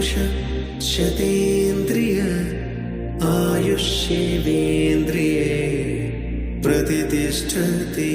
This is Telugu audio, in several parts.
ആയുഷ ശതേന്ദ്രിയ ആയുഷ്യേവേന്ദ്രിയേ പ്രതിതിഷ്ഠതി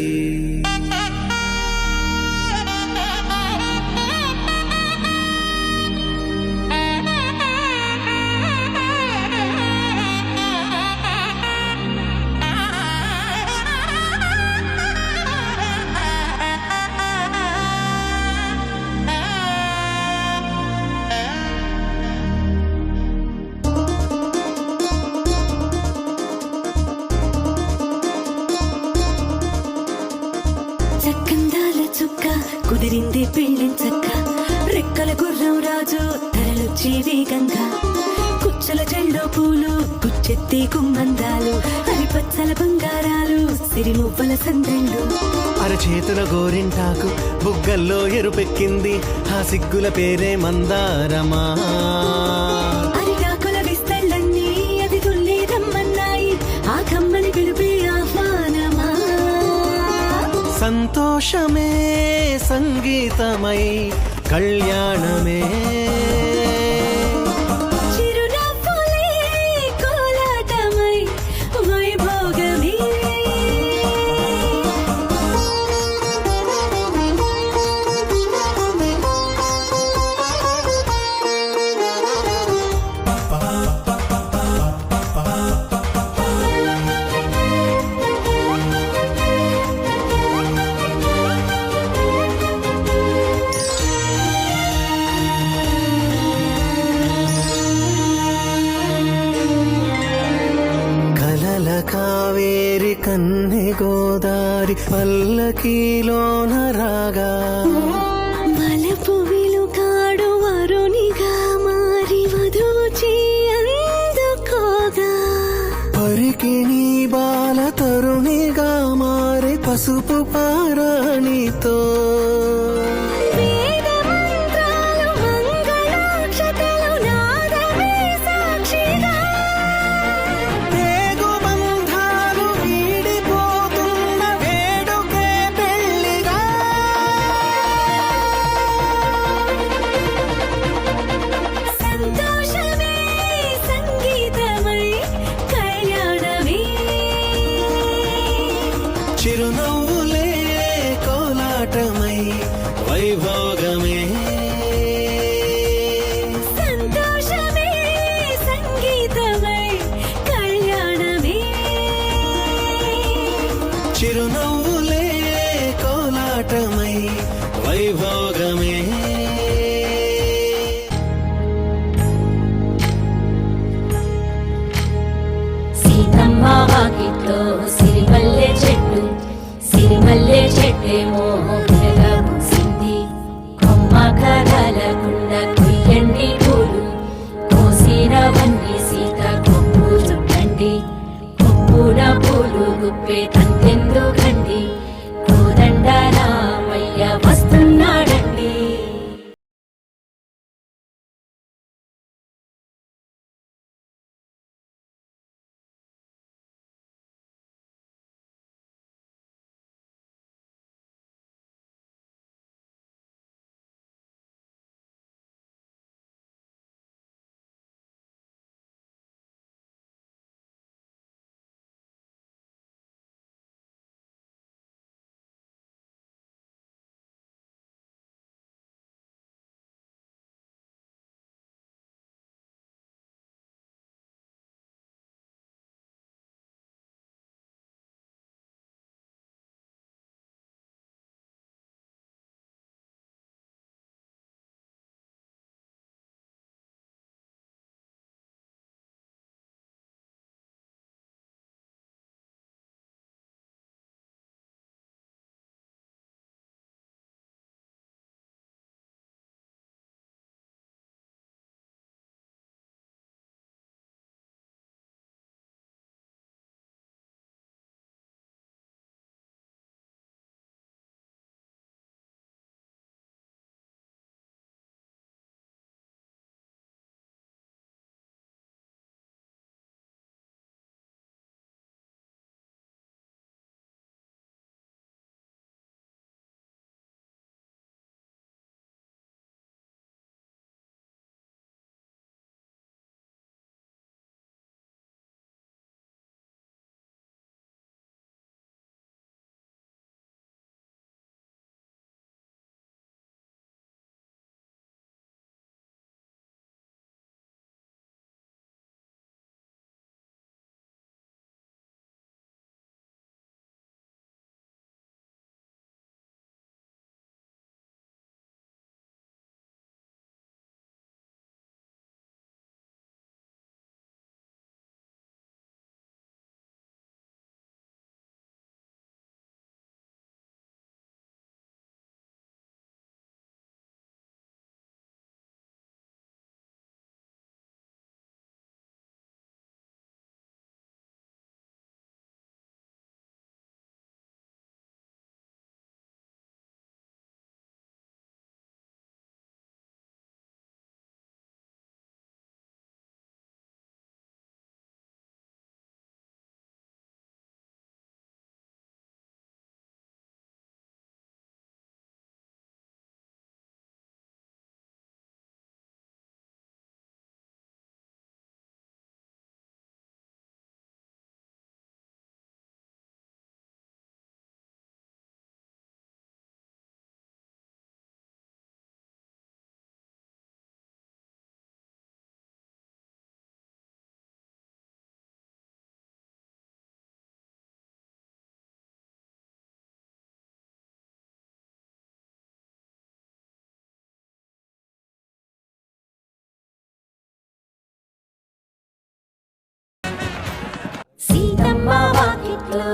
చక్కందాల చుక్క కుదిరింది పెళ్ళించక్క రెక్కల గుర్రం రాజు తరలొచ్చే వేగంగా కుచ్చల చెల్లో పూలు కుచ్చెత్తి కుమ్మందాలు హరిపచ్చల బంగారాలు సిరిమువ్వల సందండు అరచేతుల గోరింటాకు బుగ్గల్లో ఎరుపెక్కింది. ఆ సిగ్గుల పేరే మందారమా. சந்தோஷமே சங்கீதமை கல்யாணமே. పల్లకీలోన రాగా. మలపు విలుకాడు వరునిగా మారి వధూచి అందుకోగా. పరికిణి బాల తరుణిగా మారే పసుపు పారాణితో చిరునవ్వులే కోలాటమై వైభోగమే. సీతమ్మ వాకిట్లో సిరిమల్లె చెట్టు సిరిమల్లె చెట్టేమో సీతమ్మ వాకిట్లో